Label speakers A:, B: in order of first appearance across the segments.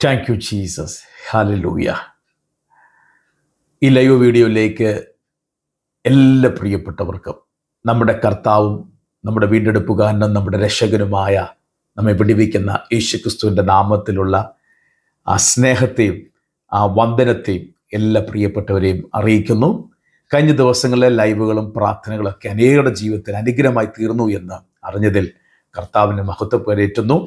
A: Thank you Jesus hallelujah ഈ live വീഡിയോയിലേക്ക് എല്ലാ പ്രിയപ്പെട്ടവർക്കും നമ്മുടെ കർത്താവും നമ്മുടെ വീണ്ടെടുപ്പുകാരനും നമ്മുടെ രക്ഷകനുമായ നമ്മെ വിടിവിക്കുന്ന യേശുക്രിസ്തുവിന്റെ നാമത്തിലുള്ള ആ സ്നേഹത്തെയും ആ വന്ദനത്തെയും എല്ലാ പ്രിയപ്പെട്ടവരെയും അറിയിക്കുന്നു. കഴിഞ്ഞ ദിവസങ്ങളിലെ ലൈവുകളും പ്രാർത്ഥനകളൊക്കെ അനേകരുടെ ജീവിതത്തിൽ അനുഗ്രഹമായി തീർന്നു എന്ന് അറിഞ്ഞതിൽ കർത്താവിന്റെ മഹത്വം പേരേറ്റുന്നു.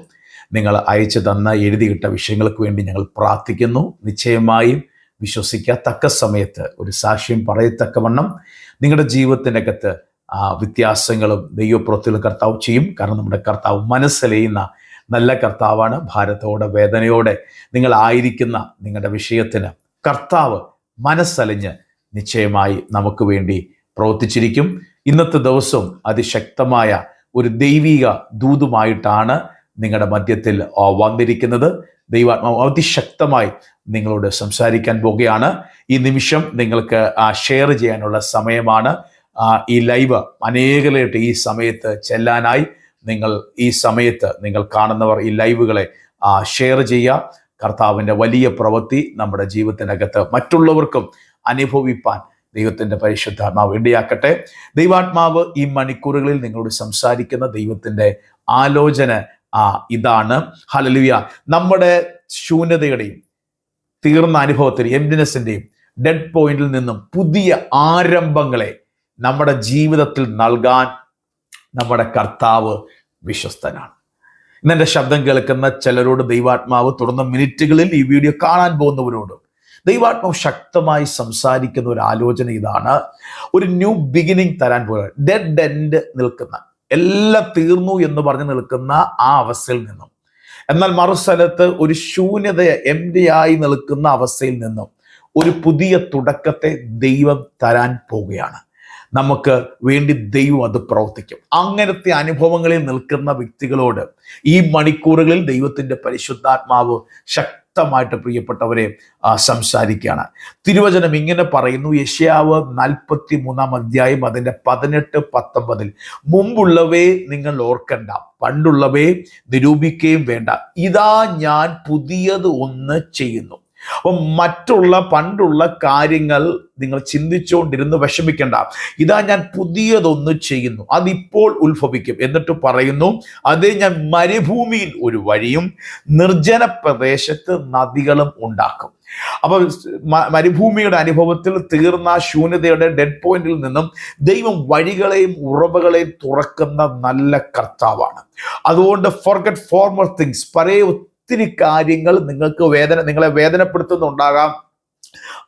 A: നിങ്ങൾ അയച്ചു തന്ന എഴുതിയിട്ട വിഷയങ്ങൾക്ക് വേണ്ടി ഞങ്ങൾ പ്രാർത്ഥിക്കുന്നു. നിശ്ചയമായും വിശ്വസിക്കാത്തക്ക സമയത്ത് ഒരു സാക്ഷ്യം പറയത്തക്കവണ്ണം നിങ്ങളുടെ ജീവിതത്തിനകത്ത് ആ വ്യത്യാസങ്ങളും ദൈവപ്രവൃത്തികളും കർത്താവ് ചെയ്യും. കാരണം നമ്മുടെ കർത്താവ് മനസ്സിലെയുന്ന നല്ല കർത്താവാണ്. ഭാരത്തോടെ വേദനയോടെ നിങ്ങൾ ആയിരിക്കുന്ന നിങ്ങളുടെ വിഷയത്തിന് കർത്താവ് മനസ്സലിഞ്ഞ് നിശ്ചയമായി നമുക്ക് വേണ്ടി പ്രവർത്തിച്ചിരിക്കും. ഇന്നത്തെ ദിവസം അതിശക്തമായ ഒരു ദൈവിക ദൂതുമായിട്ടാണ് നിങ്ങളുടെ മധ്യത്തിൽ വന്നിരിക്കുന്നത്. ദൈവാത്മാവ് അതിശക്തമായി നിങ്ങളോട് സംസാരിക്കാൻ പോകുകയാണ് ഈ നിമിഷം നിങ്ങൾക്ക് ഷെയർ ചെയ്യാനുള്ള സമയമാണ്. ഈ ലൈവ് അനേകരായിട്ട് ഈ സമയത്ത് ചെല്ലാനായി നിങ്ങൾ ഈ സമയത്ത് നിങ്ങൾ കാണുന്നവർ ഈ ലൈവുകളെ ഷെയർ ചെയ്യുക. കർത്താവിന്റെ വലിയ പ്രവൃത്തി നമ്മുടെ ജീവിതത്തിനകത്ത് മറ്റുള്ളവർക്കും അനുഭവിപ്പാൻ ദൈവത്തിന്റെ പരിശുദ്ധാത്മാവ് ഇടയാക്കട്ടെ. ദൈവാത്മാവ് ഈ മണിക്കൂറുകളിൽ നിങ്ങളോട് സംസാരിക്കുന്ന ദൈവത്തിന്റെ ആലോചന ആ ഇതാണ്. ഹലലുയ നമ്മുടെ ശൂന്യതയുടെയും തീർന്ന അനുഭവത്തിൽ എംഡിനെസിന്റെയും ഡെഡ് പോയിന്റിൽ നിന്നും പുതിയ ആരംഭങ്ങളെ നമ്മുടെ ജീവിതത്തിൽ നൽകാൻ നമ്മുടെ കർത്താവ് വിശ്വസ്തനാണ്. ഇന്ന് എന്റെ ശബ്ദം കേൾക്കുന്ന ചിലരോട് ദൈവാത്മാവ് തുടർന്ന മിനിറ്റുകളിൽ ഈ വീഡിയോ കാണാൻ പോകുന്നവരോട് ദൈവാത്മാവ് ശക്തമായി സംസാരിക്കുന്ന ഒരു ആലോചന ഇതാണ്. ഒരു ന്യൂ ബിഗിനിങ് തരാൻ പോകുന്നത് ഡെഡ് എൻഡ് നിൽക്കുന്ന എല്ലാം തീർന്നു എന്ന് പറഞ്ഞ് നിൽക്കുന്ന ആ അവസ്ഥയിൽ നിന്നും. എന്നാൽ മറുസ്ഥലത്ത് ഒരു ശൂന്യത എം ആയി നിൽക്കുന്ന അവസ്ഥയിൽ നിന്നും ഒരു പുതിയ തുടക്കത്തെ ദൈവം തരാൻ പോവുകയാണ്. നമുക്ക് വേണ്ടി ദൈവം അത് പ്രവർത്തിക്കും. അങ്ങനത്തെ അനുഭവങ്ങളിൽ നിൽക്കുന്ന വ്യക്തികളോട് ഈ മണിക്കൂറുകളിൽ ദൈവത്തിന്റെ പരിശുദ്ധാത്മാവ് ശക്തമായിട്ട് പ്രിയപ്പെട്ടവരെ സംസാരിക്കുകയാണ്. തിരുവചനം ഇങ്ങനെ പറയുന്നു യഷ്യാവ് നാൽപ്പത്തി മൂന്നാം അധ്യായം അതിന്റെ പതിനെട്ട് പത്തൊമ്പതിൽ മുമ്പുള്ളവേ നിങ്ങൾ ഓർക്കണ്ട പണ്ടുള്ളവേ നിരൂപിക്കുകയും വേണ്ട. ഇതാ ഞാൻ പുതിയത് ഒന്ന് ചെയ്യുന്നു. അപ്പം മറ്റുള്ള പണ്ടുള്ള കാര്യങ്ങൾ നിങ്ങൾ ചിന്തിച്ചുകൊണ്ടിരുന്ന് വിഷമിക്കേണ്ട. ഇതാ ഞാൻ പുതിയതൊന്ന് ചെയ്യുന്നു. അതിപ്പോൾ ഉത്ഭവിക്കും. എന്നിട്ട് പറയുന്നു അതേ ഞാൻ മരുഭൂമിയിൽ ഒരു വഴിയും നിർജന പ്രദേശത്ത് നദികളും ഉണ്ടാക്കും. അപ്പൊ മരുഭൂമിയുടെ അനുഭവത്തിൽ തീർന്ന ശൂന്യതയുടെ ഡെഡ് പോയിന്റിൽ നിന്നും ദൈവം വഴികളെയും ഉറവകളെയും തുറക്കുന്ന നല്ല കർത്താവാണ്. അതുകൊണ്ട് ഫോർഗറ്റ് ഫോർമർ തിങ്സ് പഴയ ഒത്തിരി കാര്യങ്ങൾ നിങ്ങൾക്ക് വേദന നിങ്ങളെ വേദനപ്പെടുത്തുന്നുണ്ടാകാം.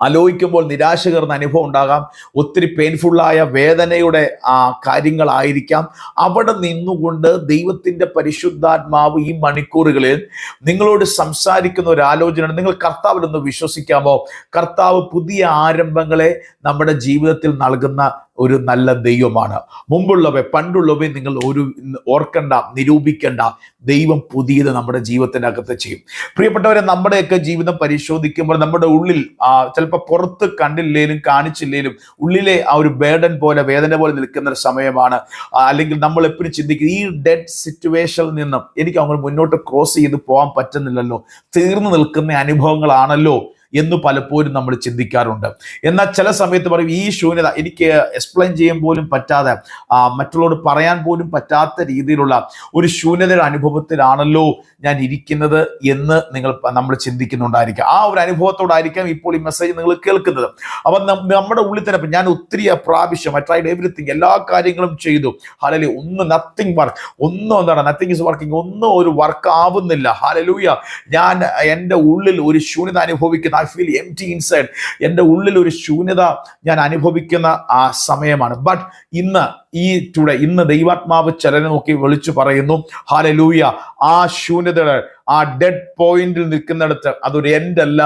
A: ആലോചിക്കുമ്പോൾ നിരാശകർന്ന അനുഭവം ഉണ്ടാകാം. ഒത്തിരി പെയിൻഫുള്ളായ വേദനയുടെ ആ കാര്യങ്ങളായിരിക്കാം. അവിടെ നിന്നുകൊണ്ട് ദൈവത്തിന്റെ പരിശുദ്ധാത്മാവ് ഈ മണിക്കൂറുകളിൽ നിങ്ങളോട് സംസാരിക്കുന്ന ഒരു ആലോചനയാണ് നിങ്ങൾ കർത്താവിൽ ഒന്ന് വിശ്വസിക്കാമോ? കർത്താവ് പുതിയ ആരംഭങ്ങളെ നമ്മുടെ ജീവിതത്തിൽ നൽകുന്ന ഒരു നല്ല ദൈവമാണ്. മുമ്പുള്ളവ പണ്ടുള്ളവയെ നിങ്ങൾ ഒരു ഓർക്കണ്ട നിരൂപിക്കണ്ട. ദൈവം പുതിയത് നമ്മുടെ ജീവിതത്തിനകത്ത് ചെയ്യും. പ്രിയപ്പെട്ടവരെ നമ്മുടെയൊക്കെ ജീവിതം പരിശോധിക്കുമ്പോൾ നമ്മുടെ ഉള്ളിൽ ചിലപ്പോൾ പുറത്ത് കണ്ടില്ലേലും കാണിച്ചില്ലേലും ഉള്ളിലെ ആ ഒരു ബേഡൻ പോലെ വേദന പോലെ നിൽക്കുന്ന ഒരു സമയമാണ്. അല്ലെങ്കിൽ നമ്മൾ എപ്പോഴും ചിന്തിക്കും ഈ ഡെഡ് സിറ്റുവേഷനിൽ നിന്നും എനിക്ക് അങ്ങോട്ട് മുന്നോട്ട് ക്രോസ് ചെയ്ത് പോകാൻ പറ്റുന്നില്ലല്ലോ. തീർന്നു നിൽക്കുന്ന അനുഭവങ്ങളാണല്ലോ. എന്ന് പലപ്പോഴും നമ്മൾ ചിന്തിക്കാറുണ്ട്. എന്നാൽ ചില സമയത്ത് പറയും ഈ ശൂന്യത എനിക്ക് എക്സ്പ്ലെയിൻ ചെയ്യാൻ പോലും പറ്റാതെ മറ്റുള്ളവർ പറയാൻ പോലും പറ്റാത്ത രീതിയിലുള്ള ഒരു ശൂന്യതയുടെ അനുഭവത്തിലാണല്ലോ ഞാൻ ഇരിക്കുന്നത് എന്ന് നിങ്ങൾ നമ്മൾ ചിന്തിക്കുന്നുണ്ടായിരിക്കാം. ആ ഒരു അനുഭവത്തോടായിരിക്കാം ഇപ്പോൾ ഈ മെസ്സേജ് നിങ്ങൾ കേൾക്കുന്നത്. അപ്പം നമ്മുടെ ഉള്ളിൽ തന്നെ ഞാൻ ഒത്തിരി പ്രാവശ്യം ഐ ട്രൈഡ് എവറിത്തിങ് എല്ലാ കാര്യങ്ങളും ചെയ്തു. ഹാലലി ഒന്ന് നത്തിങ് വർക്ക് ഒന്നും എന്താണ് നത്തിങ് ഇസ് വർക്കിംഗ് ഒന്നും ഒരു വർക്ക് ആവുന്നില്ല. ഹാലലൂയ ഞാൻ എന്റെ ഉള്ളിൽ ഒരു ശൂന്യത അനുഭവിക്കുന്ന I feel empty inside എന്റെ ഉള്ളിൽ ഒരു ശൂന്യത ഞാൻ അനുഭവിക്കുന്ന ആ സമയമാണ്. ബട്ട് ഇന്ന് ഈ ടുഡേ ഇന്ന് ദൈവാത്മാവ് ചിലരെ നോക്കി വിളിച്ചു പറയുന്നു ഹാലലൂയ ആ ശൂന്യതയുടെ ആ ഡെഡ് പോയിന്റിൽ നിൽക്കുന്നിടത്ത് അതൊരു അല്ല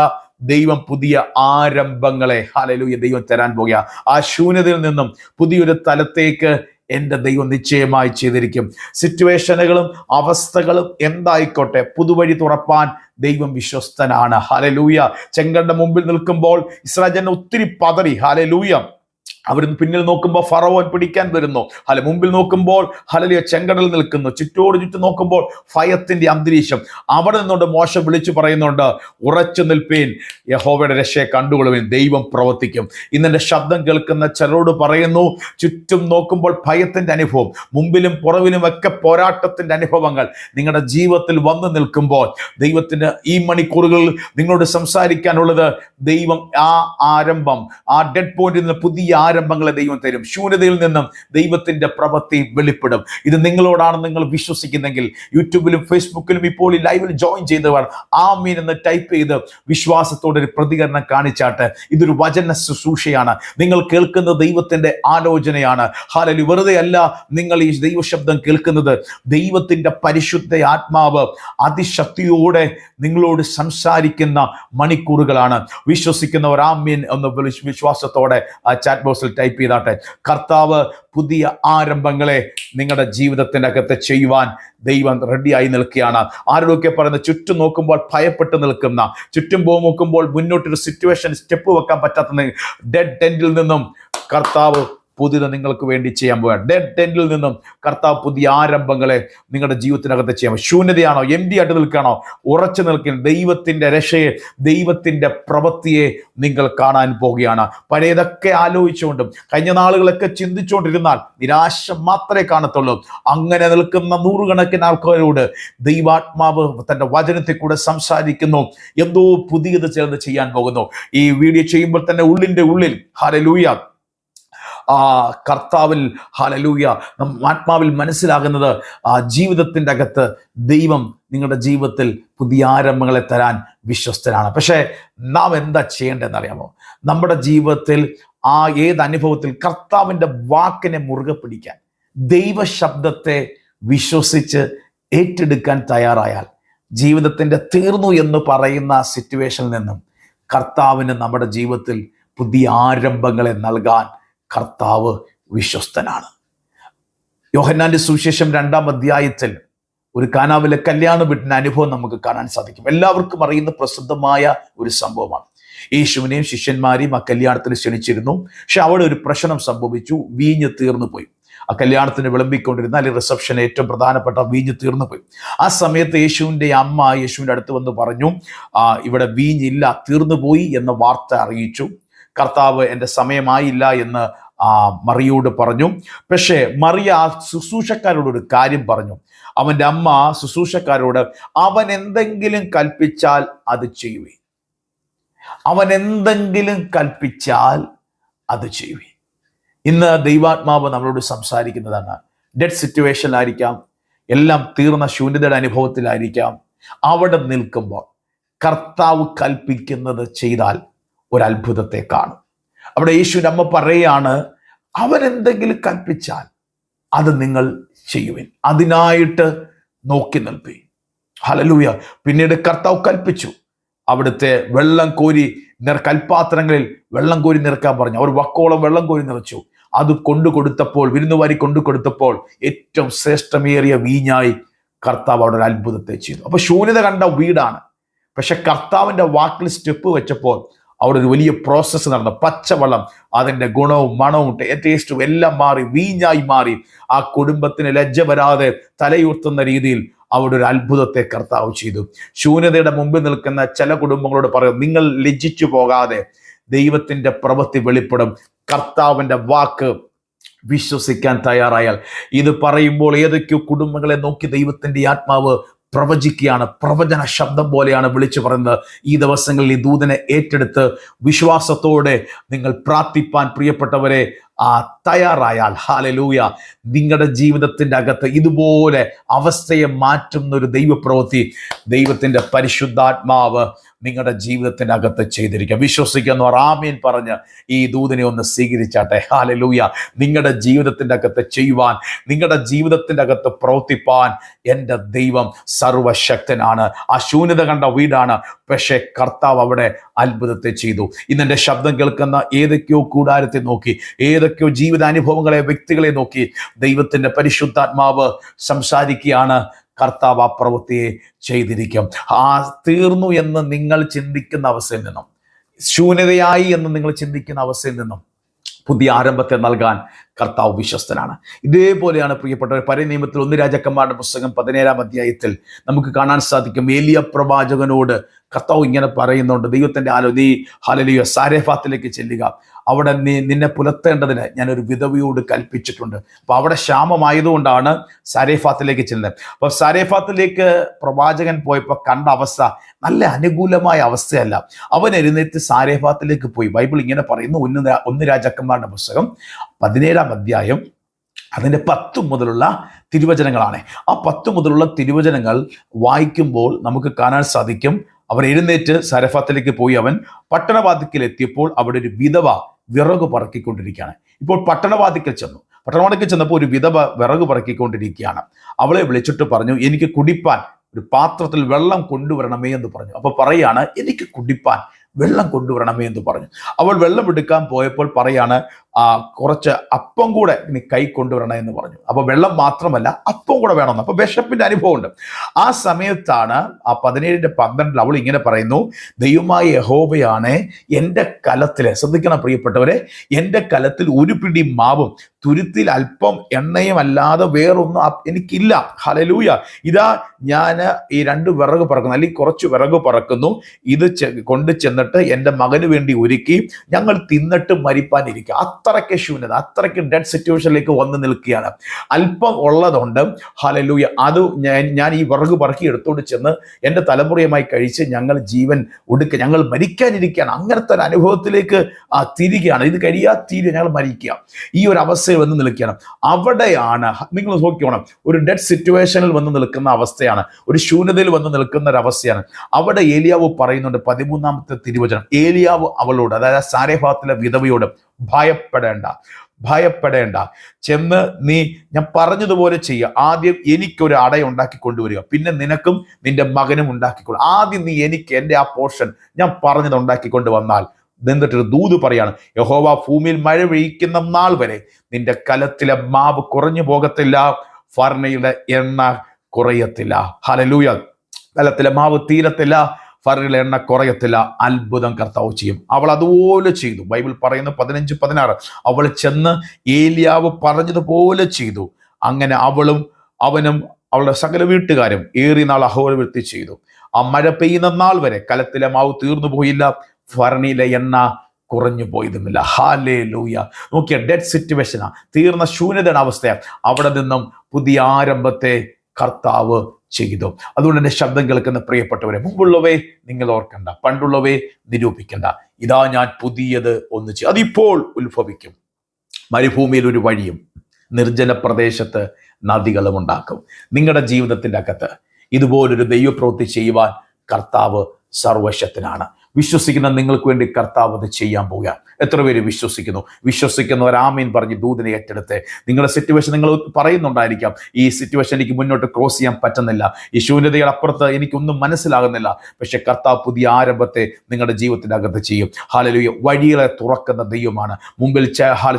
A: ദൈവം പുതിയ ആരംഭങ്ങളെ ഹാലലൂയ ദൈവം തരാൻ പോകുക ആ ശൂന്യതയിൽ നിന്നും പുതിയൊരു തലത്തേക്ക് എന്റെ ദൈവം നിശ്ചയമായി ചെയ്തിരിക്കും. സിറ്റുവേഷനുകളും അവസ്ഥകളും എന്തായിക്കോട്ടെ? പുതുവഴി തുറപ്പാൻ ദൈവം വിശ്വസ്തനാണ്. ഹാലലൂയ ചെങ്കണ്ട മുമ്പിൽ നിൽക്കുമ്പോൾ ഇസ്രാജൻ ഒത്തിരി പതറി. ഹാലലൂയ അവർ പിന്നിൽ നോക്കുമ്പോൾ ഫറവോൻ പിടിക്കാൻ വരുന്നു. അല്ല മുമ്പിൽ നോക്കുമ്പോൾ ഹലലിയ ചെങ്കടൽ നിൽക്കുന്നു. ചുറ്റോട് ചുറ്റും നോക്കുമ്പോൾ ഫയത്തിന്റെ അന്തരീക്ഷം. അവിടെ നിന്നുകൊണ്ട് മോശം വിളിച്ചു പറയുന്നുണ്ട് ഉറച്ചു നിൽപ്പേൻ. യഹോവയുടെ രക്ഷയെ കണ്ടുകൊള്ളുവേൻ. ദൈവം പ്രവർത്തിക്കും. ഇന്നെ ശബ്ദം കേൾക്കുന്ന ചിലരോട് പറയുന്നു ചുറ്റും നോക്കുമ്പോൾ ഭയത്തിന്റെ അനുഭവം. മുമ്പിലും പുറവിലും ഒക്കെ പോരാട്ടത്തിന്റെ അനുഭവങ്ങൾ. നിങ്ങളുടെ ജീവിതത്തിൽ വന്നു നിൽക്കുമ്പോൾ ദൈവത്തിന് ഈ മണിക്കൂറുകളിൽ നിങ്ങളോട് സംസാരിക്കാനുള്ളത് ദൈവം ആ ആരംഭം ആ ഡെഡ് പോയിന്റിൽ നിന്ന് പുതിയ ആരംഭങ്ങളെ ദൈവം തരും. ശൂന്യതയിൽ നിന്നും ദൈവത്തിന്റെ പ്രവൃത്തി വെളിപ്പെടും. ഇത് നിങ്ങളോടാണ് നിങ്ങൾ വിശ്വസിക്കുന്നെങ്കിൽ യൂട്യൂബിലും ഫേസ്ബുക്കിലും ഇപ്പോൾ ഈ ലൈവിൽ ജോയിൻ ചെയ്തവർ ആ മീൻ എന്ന് ടൈപ്പ് ചെയ്ത് വിശ്വാസത്തോടെ ഒരു പ്രതികരണം കാണിച്ചാട്ട് ഇതൊരു വചന ശുശ്രൂഷയാണ്. നിങ്ങൾ കേൾക്കുന്ന ദൈവത്തിന്റെ ആലോചനയാണ്. ഹാലലി വെറുതെ അല്ല നിങ്ങൾ ഈ ദൈവശബ്ദം കേൾക്കുന്നത് ദൈവത്തിന്റെ പരിശുദ്ധ ആത്മാവ് അതിശക്തിയോടെ നിങ്ങളോട് സംസാരിക്കുന്ന മണിക്കൂറുകളാണ്. വിശ്വസിക്കുന്നവർ ആ മീൻ ഒന്ന് വിശ്വാസത്തോടെ ആ ചാറ്റ് ബോക്സിൽ ടൈപ്പ് ചെയ്താട്ടെ കർത്താവ് പുതിയ ആരംഭങ്ങളെ നിങ്ങളുടെ ജീവിതത്തിന്റെ അകത്ത് ചെയ്യുവാൻ ദൈവം റെഡിയായി നിൽക്കുകയാണ്. ആരോടൊക്കെ പറയുന്നത് ചുറ്റും നോക്കുമ്പോൾ ഭയപ്പെട്ട് നിൽക്കുന്ന ചുറ്റും പോകും നോക്കുമ്പോൾ മുന്നോട്ടൊരു സിറ്റുവേഷൻ സ്റ്റെപ്പ് വെക്കാൻ പറ്റാത്ത ഡെഡ് ടെന്റിൽ നിന്നും കർത്താവ് പുതിയത് നിങ്ങൾക്ക് വേണ്ടി ചെയ്യാൻ പോവുക ഡെഡ് ടെൻഡിൽ നിന്നും കർത്താവ് പുതിയ ആരംഭങ്ങളെ നിങ്ങളുടെ ജീവിതത്തിനകത്ത് ചെയ്യാം ശൂന്യതയാണോ? എം ഡി ആയിട്ട് നിൽക്കുകയാണോ ഉറച്ചു നിൽക്കുന്ന ദൈവത്തിന്റെ രക്ഷയെ ദൈവത്തിന്റെ പ്രവൃത്തിയെ നിങ്ങൾ കാണാൻ പോവുകയാണ്. പഴയതൊക്കെ ആലോചിച്ചുകൊണ്ടും കഴിഞ്ഞ നാളുകളൊക്കെ ചിന്തിച്ചുകൊണ്ടിരുന്നാൽ നിരാശ മാത്രമേ കാണത്തുള്ളൂ. അങ്ങനെ നിൽക്കുന്ന നൂറുകണക്കിന് ആൾക്കാരോട് ദൈവാത്മാവ് തന്റെ വചനത്തിൽ കൂടെ സംസാരിക്കുന്നു. എന്തോ പുതിയത് ചേർന്ന് ചെയ്യാൻ പോകുന്നു. ഈ വീഡിയോ ചെയ്യുമ്പോൾ തന്നെ ഉള്ളിന്റെ ഉള്ളിൽ ഹരലൂയ ആ കർത്താവിൽ ഹലലൂയ ആത്മാവിൽ മനസ്സിലാകുന്നത് ആ ജീവിതത്തിന്റെ അകത്ത് ദൈവം നിങ്ങളുടെ ജീവിതത്തിൽ പുതിയ ആരംഭങ്ങളെ തരാൻ വിശ്വസ്തനാണ്. പക്ഷേ നാം എന്താ ചെയ്യേണ്ടതെന്ന് അറിയാമോ നമ്മുടെ ജീവിതത്തിൽ ആ ഏത് അനുഭവത്തിൽ കർത്താവിന്റെ വാക്കിനെ മുറുകെ പിടിക്കാൻ ദൈവശബ്ദത്തെ വിശ്വസിച്ച് ഏറ്റെടുക്കാൻ തയ്യാറായാൽ ജീവിതത്തിന്റെ തീർന്നു എന്ന് പറയുന്ന സിറ്റുവേഷനിൽ നിന്നും കർത്താവിന് നമ്മുടെ ജീവിതത്തിൽ പുതിയ ആരംഭങ്ങളെ നൽകാൻ കർത്താവ് വിശ്വസ്തനാണ്. യോഹന്നാന്റെ സുവിശേഷം രണ്ടാം അധ്യായത്തിൽ ഒരു കാനാവിലെ കല്യാണ വീട്ടിന്റെ അനുഭവം നമുക്ക് കാണാൻ സാധിക്കും. എല്ലാവർക്കും അറിയുന്ന പ്രസിദ്ധമായ ഒരു സംഭവമാണ്. യേശുവിനെയും ശിഷ്യന്മാരെയും ആ കല്യാണത്തിന് ക്ഷണിച്ചിരുന്നു. പക്ഷെ അവിടെ ഒരു പ്രശ്നം സംഭവിച്ചു. വീഞ്ഞ് തീർന്നു പോയി. ആ കല്യാണത്തിന് വിളമ്പിക്കൊണ്ടിരുന്ന അല്ലെങ്കിൽ റിസപ്ഷൻ ഏറ്റവും പ്രധാനപ്പെട്ട വീഞ്ഞ് തീർന്നു പോയി. ആ സമയത്ത് യേശുവിന്റെ അമ്മ യേശുവിന്റെ അടുത്ത് വന്ന് പറഞ്ഞു ഇവിടെ വീഞ്ഞില്ല തീർന്നു പോയി എന്ന വാർത്ത അറിയിച്ചു. കർത്താവ് എന്റെ സമയമായില്ല എന്ന് ആ മറിയോട് പറഞ്ഞു. പക്ഷേ മറിയ ആ ശുശ്രൂഷക്കാരോട് ഒരു കാര്യം പറഞ്ഞു. അവന്റെ അമ്മ ശുശ്രൂഷക്കാരോട് അവൻ എന്തെങ്കിലും കൽപ്പിച്ചാൽ അത് ചെയ്യുവേ അവൻ എന്തെങ്കിലും കൽപ്പിച്ചാൽ അത് ചെയ്യുവേ ഇന്ന് ദൈവാത്മാവ് നമ്മളോട് സംസാരിക്കുന്നതാണ്. ഡെഡ് സിറ്റുവേഷനിലായിരിക്കാം എല്ലാം തീർന്ന ശൂന്യതയുടെ അനുഭവത്തിലായിരിക്കാം. അവിടെ നിൽക്കുമ്പോൾ കർത്താവ് കൽപ്പിക്കുന്നത് ചെയ്താൽ ഒരു അത്ഭുതത്തെ കാണും. അവിടെ യേശുവിന്റെ നമ്മ പറയാണ് അവൻ എന്തെങ്കിലും കൽപ്പിച്ചാൽ അത് നിങ്ങൾ ചെയ്യുവിൻ. അതിനായിട്ട് നോക്കി നിൽപ്പി ഹലലൂയ പിന്നീട് കർത്താവ് കൽപ്പിച്ചു. അവിടുത്തെ വെള്ളം കോരി നിർ കൽപാത്രങ്ങളിൽ വെള്ളം കോരി നിറക്കാൻ പറഞ്ഞു. അവർ വക്കോളം വെള്ളം കോരി നിറച്ചു. അത് കൊണ്ടു കൊടുത്തപ്പോൾ വിരുന്നുവാരി കൊണ്ടു കൊടുത്തപ്പോൾ ഏറ്റവും ശ്രേഷ്ഠമേറിയ വീഞ്ഞായി കർത്താവ് അവിടെ ഒരു അത്ഭുതത്തെ ചെയ്തു. അപ്പൊ ശൂന്യത കണ്ട വീടാണ്. പക്ഷെ കർത്താവിന്റെ വാക്കിൽ സ്റ്റെപ്പ് വെച്ചപ്പോൾ അവിടെ ഒരു വലിയ പ്രോസസ്സ് നടന്നു. പച്ചവെള്ളം അതിന്റെ ഗുണവും മണവും ടേസ്റ്റും എല്ലാം മാറി വീഞ്ഞായി മാറി. ആ കുടുംബത്തിന് ലജ്ജ വരാതെ തലയുർത്തുന്ന രീതിയിൽ അവിടെ ഒരു അത്ഭുതത്തെ കർത്താവ് ചെയ്തു. ശൂന്യതയുടെ മുമ്പിൽ നിൽക്കുന്ന ചില കുടുംബങ്ങളോട് പറയും നിങ്ങൾ ലജ്ജിച്ചു പോകാതെ ദൈവത്തിന്റെ പ്രവൃത്തി വെളിപ്പെടും. കർത്താവിന്റെ വാക്ക് വിശ്വസിക്കാൻ തയ്യാറായാൽ. ഇത് പറയുമ്പോൾ ഏതൊക്കെയോ കുടുംബങ്ങളെ നോക്കി ദൈവത്തിന്റെ ആത്മാവ് പ്രവചിക്കുകയാണ്. പ്രവചന ശബ്ദം പോലെയാണ് വിളിച്ചു പറയുന്നത്. ഈ ദിവസങ്ങളിൽ ഈ ദൂതനെ ഏറ്റെടുത്ത് വിശ്വാസത്തോടെ നിങ്ങൾ പ്രാർത്ഥിപ്പാൻ പ്രിയപ്പെട്ടവരെ ആ തയ്യാറായാൽ ഹാലലൂയ നിങ്ങളുടെ ജീവിതത്തിന്റെ അകത്ത് ഇതുപോലെ അവസ്ഥയെ മാറ്റുന്ന ഒരു ദൈവപ്രവൃത്തി ദൈവത്തിന്റെ പരിശുദ്ധാത്മാവ് നിങ്ങളുടെ ജീവിതത്തിന്റെ അകത്ത് ചെയ്തിരിക്കുക വിശ്വസിക്കുന്നവർ ആമീൻ പറഞ്ഞ് ഈ ദൂതിനെ ഒന്ന് സ്വീകരിച്ചാട്ടെ. ഹാലലൂയ നിങ്ങളുടെ ജീവിതത്തിന്റെ അകത്ത് ചെയ്യുവാൻ നിങ്ങളുടെ ജീവിതത്തിന്റെ അകത്ത് പ്രവർത്തിപ്പാൻ എന്റെ ദൈവം സർവശക്തനാണ്. ആ ശൂന്യത കണ്ട വീടാണ്. പക്ഷേ കർത്താവ് അവിടെ അത്ഭുതത്തെ ചെയ്തു. ഇന്നെന്റെ ശബ്ദം കേൾക്കുന്ന ഏതൊക്കെയോ കൂടാരത്തെ നോക്കി ഏതൊക്കെയോ ജീവിതാനുഭവങ്ങളെ വ്യക്തികളെ നോക്കി ദൈവത്തിന്റെ പരിശുദ്ധാത്മാവ് സംസാരിക്കുകയാണ്. കർത്താവ് ആ പ്രവൃത്തിയെ ചെയ്തിരിക്കും. ആ തീർന്നു എന്ന് നിങ്ങൾ ചിന്തിക്കുന്ന അവസ്ഥയിൽ നിന്നും ശൂന്യതയായി എന്ന് നിങ്ങൾ ചിന്തിക്കുന്ന അവസ്ഥയിൽ നിന്നും പുതിയ ആരംഭത്തെ നൽകാൻ കർത്താവ് വിശ്വസ്തനാണ്. ഇതേപോലെയാണ് പ്രിയപ്പെട്ടവർ പഴയ നിയമത്തിൽ ഒന്ന് രാജാക്കന്മാരുടെ പുസ്തകം പതിനേഴാം അധ്യായത്തിൽ നമുക്ക് കാണാൻ സാധിക്കും. ഏലിയ പ്രവാചകനോട് കർത്താവ് ഇങ്ങനെ പറയുന്നുണ്ട് ദൈവത്തിന്റെ ആലോ നീ ഹാലലിയോ സാരേഫാത്തിലേക്ക് ചെല്ലുക. അവിടെ നീ നിന്നെ പുലർത്തേണ്ടതിന് ഞാൻ ഒരു വിധവയോട് കൽപ്പിച്ചിട്ടുണ്ട്. അപ്പൊ അവിടെ ക്ഷാമമായതുകൊണ്ടാണ് സാരേഫാത്തിലേക്ക് ചെല്ലുന്നത്. അപ്പൊ സാരേഫാത്തിലേക്ക് പ്രവാചകൻ പോയപ്പോൾ കണ്ട അവസ്ഥ നല്ല അനുകൂലമായ അവസ്ഥയല്ല. അവൻ എഴുന്നേറ്റ് സാരേഫാത്തിലേക്ക് പോയി. ബൈബിൾ ഇങ്ങനെ പറയുന്നു ഒന്ന് ഒന്ന് രാജാക്കന്മാരുടെ പുസ്തകം പതിനേഴാം അധ്യായം അതിന്റെ പത്ത് മുതലുള്ള തിരുവചനങ്ങളാണ്. ആ പത്ത് മുതലുള്ള തിരുവചനങ്ങൾ വായിക്കുമ്പോൾ നമുക്ക് കാണാൻ സാധിക്കും അവർ എഴുന്നേറ്റ് സരഫത്തിലേക്ക് പോയി അവൻ പട്ടണവാതിക്കൽ എത്തിയപ്പോൾ അവിടെ ഒരു വിധവ വിറക് പറക്കിക്കൊണ്ടിരിക്കുകയാണ്. ഇപ്പോൾ പട്ടണവാതിക്കൽ ചെന്നു. പട്ടണവാതിക്കൽ ചെന്നപ്പോൾ ഒരു വിധവ വിറക് പറക്കിക്കൊണ്ടിരിക്കുകയാണ്. അവളെ വിളിച്ചിട്ട് പറഞ്ഞു എനിക്ക് കുടിപ്പാൻ ഒരു പാത്രത്തിൽ വെള്ളം കൊണ്ടുവരണമേ എന്ന് പറഞ്ഞു. അപ്പൊ പറയാണ് എനിക്ക് കുടിപ്പാൻ വെള്ളം കൊണ്ടുവരണമേ എന്ന് പറഞ്ഞു. അവൾ വെള്ളം എടുക്കാൻ പോയപ്പോൾ പറയാണ് കുറച്ച് അപ്പം കൂടെ നീ കൈ കൊണ്ടുവരണം എന്ന് പറഞ്ഞു. അപ്പൊ വെള്ളം മാത്രമല്ല അപ്പം കൂടെ വേണമെന്ന്. അപ്പൊ വിശപ്പിന്റെ അനുഭവമുണ്ട്. ആ സമയത്താണ് ആ പതിനേഴിന്റെ പന്ത്രണ്ടിൽ അവൾ ഇങ്ങനെ പറയുന്നു ദൈവമായ യഹോബയാണ് എന്റെ കലത്തിലെ ശ്രദ്ധിക്കണം പ്രിയപ്പെട്ടവരെ എന്റെ കലത്തിൽ ഒരു പിടി മാവും തുരുത്തിൽ അല്പം എണ്ണയും അല്ലാതെ വേറൊന്നും എനിക്കില്ല. ഹലലൂയ ഇതാ ഞാൻ ഈ രണ്ട് വിറക് പറക്കുന്നു അല്ലെങ്കിൽ കുറച്ച് വിറക് പറക്കുന്നു. ഇത് കൊണ്ട് ചെന്നിട്ട് എന്റെ മകന് വേണ്ടി ഒരുക്കി ഞങ്ങൾ തിന്നിട്ട് മരിപ്പാനിരിക്കുക അത്രയ്ക്ക് ശൂന്യത അത്രയ്ക്ക് ഡെഡ് സിറ്റുവേഷനിലേക്ക് വന്ന് നിൽക്കുകയാണ്. അല്പം ഉള്ളതുകൊണ്ട് ഹലലൂയ അത് ഞാൻ ഞാൻ ഈ വിറക് പറക്കി എടുത്തോണ്ട് ചെന്ന് എന്റെ തലമുറയുമായി കഴിച്ച് ഞങ്ങൾ ജീവൻ ഒടുക്കുക ഞങ്ങൾ മരിക്കാനിരിക്കുകയാണ്. അങ്ങനത്തെ ഒരു അനുഭവത്തിലേക്ക് ആ, തിരികെയാണ്. ഇത് കഴിയാ തീരെ ഞങ്ങൾ മരിക്കുക. ഈ ഒരു അവസ്ഥയിൽ വന്ന് നിൽക്കുകയാണ്. അവിടെയാണ് നിങ്ങൾ നോക്കിക്കോണം ഒരു ഡെഡ് സിറ്റുവേഷനിൽ വന്ന് നിൽക്കുന്ന അവസ്ഥയാണ്. ഒരു ശൂന്യതയിൽ വന്ന് നിൽക്കുന്ന ഒരു അവസ്ഥയാണ്. അവിടെ ഏലിയാവ് പറയുന്നുണ്ട് പതിമൂന്നാമത്തെ തിരുവചനം. ഏലിയാവ് അവളോട് അതായത് സാരേഭാത്തിലെ വിധവയോട് ഭയപ്പെടേണ്ട. ഭയപ്പെടേണ്ട. ചെന്ന് നീ ഞാൻ പറഞ്ഞതുപോലെ ചെയ്യുക ആദ്യം എനിക്കൊരു അട ഉണ്ടാക്കി കൊണ്ടുവരിക. പിന്നെ നിനക്കും നിന്റെ മകനും ഉണ്ടാക്കിക്കൊള്ളു. ആദ്യം നീ എനിക്ക് എന്റെ ആ പോർഷൻ ഞാൻ പറഞ്ഞത് ഉണ്ടാക്കിക്കൊണ്ട് വന്നാൽ. എന്നിട്ടൊരു ദൂത് പറയാണ് യഹോവ ഭൂമിയിൽ മഴ പെയ്യ്ക്കുന്ന നാൾ വരെ നിന്റെ കലത്തിലെ മാവ് കുറഞ്ഞു പോകത്തില്ല. ഫർണയുടെ എണ്ണ കുറയത്തില്ല. ഹലലൂയ കലത്തിലെ മാവ് തീരത്തില്ല. ഫറിലെ എണ്ണ കുറയത്തില്ല. അത്ഭുതം കർത്താവ് ചെയ്യും. അവൾ അതുപോലെ ചെയ്തു. ബൈബിൾ പറയുന്നു പതിനഞ്ച് പതിനാറ്. അവൾ ചെന്ന് ഏലിയാവ് പറഞ്ഞതുപോലെ ചെയ്തു. അങ്ങനെ അവളും അവനും അവളുടെ സകല വീട്ടുകാരും ഏറി നാൾ അഹോരവൃത്തി ചെയ്തു. ആ മഴ പെയ്യുന്ന നാൾ വരെ കലത്തിലെ മാവ് തീർന്നു പോയില്ല. ഭരണിയിലെ എണ്ണ കുറഞ്ഞു പോയതുമില്ല. ഹാലേ ലൂയ നോക്കിയ ഡെഡ് സിറ്റുവേഷനാ തീർന്ന ശൂന്യതയുടെ അവസ്ഥയാണ് അവിടെ നിന്നും പുതിയ ആരംഭത്തെ കർത്താവ് ചെയ്തു. അതുകൊണ്ട് എന്റെ ശബ്ദം കേൾക്കുന്ന പ്രിയപ്പെട്ടവരെ മുമ്പുള്ളവേ നിങ്ങൾ ഓർക്കണ്ട പണ്ടുള്ളവേ നിരൂപിക്കണ്ട. ഇതാ ഞാൻ പുതിയത് ഒന്ന് ചെയ്യും അതിപ്പോൾ ഉത്ഭവിക്കും. മരുഭൂമിയിൽ ഒരു വഴിയും നിർജന പ്രദേശത്ത് നദികളും ഉണ്ടാക്കും. നിങ്ങളുടെ ജീവിതത്തിന്റെ അകത്ത് ഇതുപോലൊരു ദൈവപ്രവൃത്തി ചെയ്യുവാൻ കർത്താവ് സർവശക്തനാണ്. വിശ്വസിക്കുന്ന നിങ്ങൾക്ക് വേണ്ടി കർത്താവ് അത് ചെയ്യാൻ പോവുക എത്ര പേര് വിശ്വസിക്കുന്നു? വിശ്വസിക്കുന്ന ഒരാമീൻ പറഞ്ഞ് ദൂതിനെ ഏറ്റെടുത്ത് നിങ്ങളുടെ സിറ്റുവേഷൻ നിങ്ങൾ പറയുന്നുണ്ടായിരിക്കാം. ഈ സിറ്റുവേഷൻ എനിക്ക് മുന്നോട്ട് ക്രോസ് ചെയ്യാൻ പറ്റുന്നില്ല. ഈ ശൂന്യതയുടെ അപ്പുറത്ത് എനിക്കൊന്നും മനസ്സിലാകുന്നില്ല. പക്ഷെ കർത്താവ് പുതിയ ആരംഭത്തെ നിങ്ങളുടെ ജീവിതത്തിനകത്ത് ചെയ്യും. ഹാലലുയ വഴികളെ തുറക്കുന്ന ദൈവമാണ്. മുമ്പിൽ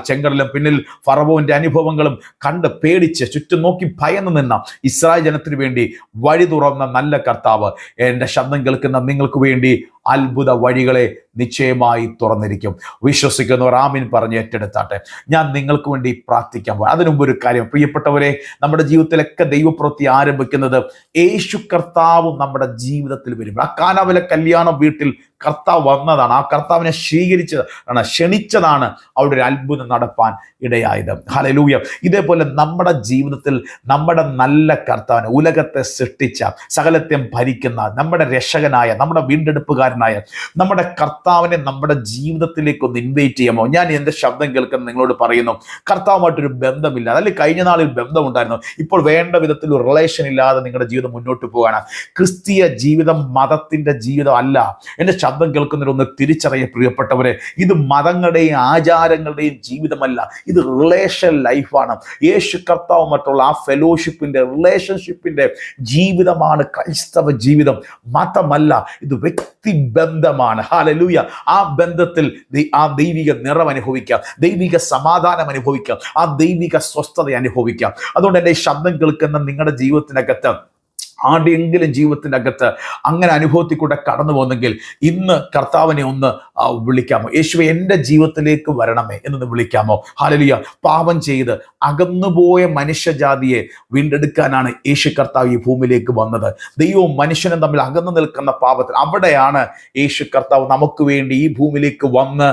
A: ചെങ്കടലും പിന്നിൽ ഫറവോന്റെ അനുഭവങ്ങളും കണ്ട് പേടിച്ച് ചുറ്റും നോക്കി ഭയന്ന് നിന്ന ഇസ്രായേൽ ജനത്തിന് വേണ്ടി വഴി തുറന്ന നല്ല കർത്താവ് എന്റെ ശബ്ദം കേൾക്കുന്ന നിങ്ങൾക്ക് വേണ്ടി അത്ഭുത വഴികളെ നിശ്ചയമായി തുറന്നിരിക്കും. വിശ്വസിക്കുന്നവർ ആമീൻ പറഞ്ഞ് ഏറ്റെടുത്താട്ടെ. ഞാൻ നിങ്ങൾക്ക് വേണ്ടി പ്രാർത്ഥിക്കാൻ പോകും അതിനു ഒരു കാര്യം. പ്രിയപ്പെട്ടവരെ നമ്മുടെ ജീവിതത്തിലൊക്കെ ദൈവപ്രവൃത്തി ആരംഭിക്കുന്നത് യേശു കർത്താവും നമ്മുടെ ജീവിതത്തിൽ വരും ആ കാനാവിലെ കല്യാണം വീട്ടിൽ കർത്താവ് വന്നതാണ്. ആ കർത്താവിനെ സ്വീകരിച്ചതാണ് ക്ഷണിച്ചതാണ് അവിടെ ഒരു അത്ഭുതം നടപ്പാൻ ഇടയായത്. ഹലലൂയ ഇതേപോലെ നമ്മുടെ ജീവിതത്തിൽ നമ്മുടെ നല്ല കർത്താവിനെ ഉലകത്തെ സൃഷ്ടിച്ച സകലത്തെയും ഭരിക്കുന്ന നമ്മുടെ രക്ഷകനായ നമ്മുടെ വീണ്ടെടുപ്പുകാരനായ നമ്മുടെ കർത്താവിനെ നമ്മുടെ ജീവിതത്തിലേക്ക് ഒന്ന് ഇൻവൈറ്റ് ചെയ്യാമോ? ഞാൻ എന്റെ ശബ്ദം കേൾക്കുന്ന നിങ്ങളോട് പറയുന്നു കർത്താവുമായിട്ടൊരു ബന്ധമില്ല. അല്ലെങ്കിൽ കഴിഞ്ഞ നാളിൽ ബന്ധമുണ്ടായിരുന്നു. ഇപ്പോൾ വേണ്ട വിധത്തിൽ റിലേഷൻ ഇല്ലാതെ നിങ്ങളുടെ ജീവിതം മുന്നോട്ട് പോകാണ് ക്രിസ്തീയ ജീവിതം മതത്തിന്റെ ജീവിതം അല്ല. എന്റെ ശബ്ദം കേൾക്കുന്നവരൊന്ന് തിരിച്ചറിയ പ്രിയപ്പെട്ടവരെ. ഇത് മതങ്ങളുടെയും ആചാരങ്ങളുടെയും ജീവിതമല്ല. ഇത് റിലേഷൻ ലൈഫാണ് യേശു കർത്താവുമായിട്ടുള്ള ആ ഫെലോഷിപ്പിന്റെ റിലേഷൻഷിപ്പിന്റെ ജീവിതമാണ് ക്രൈസ്തവ ജീവിതം. മതമല്ല. ഇത് വ്യക്തി ബന്ധമാണ്. ആ ബന്ധത്തിൽ ആ ദൈവിക നിറം അനുഭവിക്കാം. ദൈവിക സമാധാനം അനുഭവിക്കാം. ആ ദൈവിക സ്വസ്ഥത അനുഭവിക്കാം. അതുകൊണ്ട് എന്റെ ശബ്ദം കേൾക്കുന്ന നിങ്ങളുടെ ജീവിതത്തിനകത്ത് ആരുടെയെങ്കിലും ജീവിതത്തിന്റെ അകത്ത് അങ്ങനെ അനുഭവത്തിൽ കൂടെ കടന്നു പോകുന്നെങ്കിൽ ഇന്ന് കർത്താവിനെ ഒന്ന് വിളിക്കാമോ? യേശുവെ എന്റെ ജീവിതത്തിലേക്ക് വരണമേ എന്നൊന്ന് വിളിക്കാമോ? ഹാലലിയ പാപം ചെയ്ത് അകന്നുപോയ മനുഷ്യജാതിയെ വീണ്ടെടുക്കാനാണ് യേശു കർത്താവ് ഈ ഭൂമിയിലേക്ക് വന്നത്. ദൈവവും മനുഷ്യനും തമ്മിൽ അകന്നു നിൽക്കുന്ന പാപത്തിൽ അവിടെയാണ് യേശു കർത്താവ് നമുക്ക് വേണ്ടി ഈ ഭൂമിയിലേക്ക് വന്ന്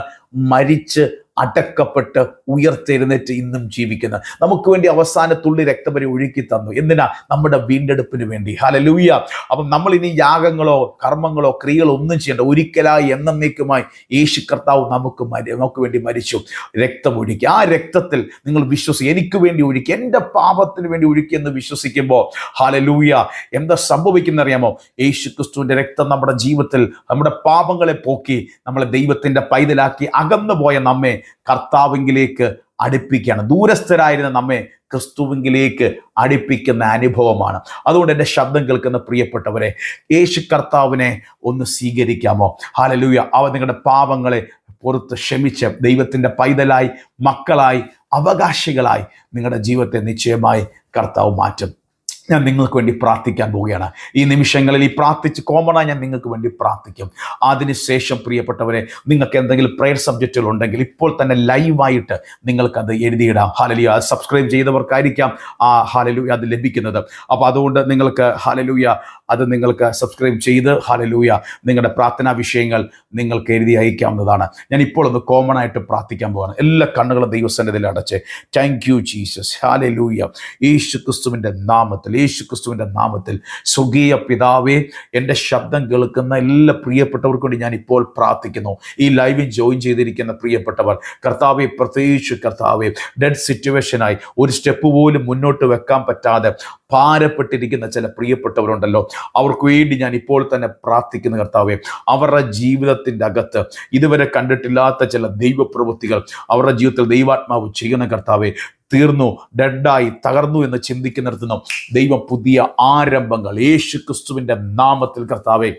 A: മരിച്ച് അടക്കപ്പെട്ട് ഉയർത്തെഴുന്നേറ്റ് ഇന്നും ജീവിക്കുന്നത് നമുക്ക് വേണ്ടി അവസാന തുള്ളി രക്തം ഒഴുക്കി തന്നു. എന്തിനാ? നമ്മുടെ വീണ്ടെടുപ്പിന് വേണ്ടി. ഹലലൂയ അപ്പം നമ്മൾ ഇനി യാഗങ്ങളോ കർമ്മങ്ങളോ ക്രിയകളോ ഒന്നും ചെയ്യേണ്ട. ഒരിക്കലായി എന്നേക്കുമായി യേശു കർത്താവ് നമുക്ക് മരി നമുക്ക് വേണ്ടി മരിച്ചു. രക്തം ഒഴുക്കി. ആ രക്തത്തിൽ നിങ്ങൾ വിശ്വസി എനിക്ക് വേണ്ടി ഒഴുക്കി. എന്റെ പാപത്തിന് വേണ്ടി ഒഴുക്കി എന്ന് വിശ്വസിക്കുമ്പോൾ ഹലലൂയ എന്താ സംഭവിക്കുന്ന അറിയാമോ? യേശു ക്രിസ്തുവിന്റെ രക്തം നമ്മുടെ ജീവിതത്തിൽ നമ്മുടെ പാപങ്ങളെ പോക്കി നമ്മളെ ദൈവത്തിന്റെ പൈതലാക്കി അകന്നു പോയ നമ്മെ കർത്താവിങ്കിലേക്ക് അടുപ്പിക്കുകയാണ്. ദൂരസ്ഥരായിരുന്ന നമ്മെ ക്രിസ്തുവിങ്കിലേക്ക് അടുപ്പിക്കുന്ന അനുഭവമാണ്. അതുകൊണ്ട് എന്റെ ശബ്ദം കേൾക്കുന്ന പ്രിയപ്പെട്ടവരെ യേശു കർത്താവിനെ ഒന്ന് സ്വീകരിക്കാമോ? ഹാലലൂയ അവ നിങ്ങളുടെ പാപങ്ങളെ പുറത്ത് ക്ഷമിച്ച് ദൈവത്തിന്റെ പൈതലായി മക്കളായി അവകാശികളായി നിങ്ങളുടെ ജീവിതത്തെ നിശ്ചയമായി കർത്താവ് മാറ്റും. ഞാൻ നിങ്ങൾക്ക് വേണ്ടി പ്രാർത്ഥിക്കാൻ പോവുകയാണ്. ഈ നിമിഷങ്ങളിൽ ഈ പ്രാർത്ഥിച്ച് കോമണായി ഞാൻ നിങ്ങൾക്ക് വേണ്ടി പ്രാർത്ഥിക്കും. അതിനുശേഷം പ്രിയപ്പെട്ടവരെ നിങ്ങൾക്ക് എന്തെങ്കിലും പ്രെയർ സബ്ജക്റ്റുകൾ ഉണ്ടെങ്കിൽ ഇപ്പോൾ തന്നെ ലൈവായിട്ട് നിങ്ങൾക്കത് എഴുതിയിടാം. ഹാലലിയ അത് സബ്സ്ക്രൈബ് ചെയ്തവർക്കായിരിക്കാം. ആ ഹാലലൂയ അത് ലഭിക്കുന്നത്. അപ്പോൾ അതുകൊണ്ട് നിങ്ങൾക്ക് ഹാലലൂയ അത് നിങ്ങൾക്ക് സബ്സ്ക്രൈബ് ചെയ്ത് ഹാലലൂയ നിങ്ങളുടെ പ്രാർത്ഥനാ വിഷയങ്ങൾ നിങ്ങൾക്ക് എഴുതി അയക്കാവുന്നതാണ്. ഞാൻ ഇപ്പോൾ ഒന്ന് കോമൺ ആയിട്ട് പ്രാർത്ഥിക്കാൻ പോവാണ്. എല്ലാ കണ്ണുകളും ദൈവസന്നിധിയിൽ അടച്ച്. താങ്ക് യു ജീസസ് ഹാലലൂയ യേശു ക്രിസ്തുവിന്റെ നാമത്തിൽ യേശു ക്രിസ്തുവിന്റെ നാമത്തിൽ. സ്വർഗീയ പിതാവേ എന്റെ ശബ്ദം കേൾക്കുന്ന എല്ലാ പ്രിയപ്പെട്ടവർക്കും വേണ്ടി ഞാൻ ഇപ്പോൾ പ്രാർത്ഥിക്കുന്നു. ഈ ലൈവിൽ ജോയിൻ ചെയ്തിരിക്കുന്ന പ്രിയപ്പെട്ടവർ കർത്താവെ പ്രത്യേകിച്ച് കർത്താവെ ഡെഡ് സിറ്റുവേഷനായി ഒരു സ്റ്റെപ്പ് പോലും മുന്നോട്ട് വെക്കാൻ പറ്റാതെ ഭാരപ്പെട്ടിരിക്കുന്ന ചില പ്രിയപ്പെട്ടവരുണ്ടല്ലോ. അവർക്ക് വേണ്ടി ഞാൻ ഇപ്പോൾ തന്നെ പ്രാർത്ഥിക്കുന്ന കർത്താവെ. അവരുടെ ജീവിതത്തിന്റെ അകത്ത് ഇതുവരെ കണ്ടിട്ടില്ലാത്ത ചില ദൈവപ്രവൃത്തികൾ അവരുടെ ജീവിതത്തിൽ ദൈവാത്മാവ് ചെയ്യുന്ന കർത്താവെ തീർന്നു ഡെഡായി തകർന്നു എന്ന് ചിന്തിക്കുന്നിടത്തുനിന്നും ദൈവം പുതിയ ആരംഭങ്ങൾ യേശു ക്രിസ്തുവിന്റെ നാമത്തിൽ കർത്താവെ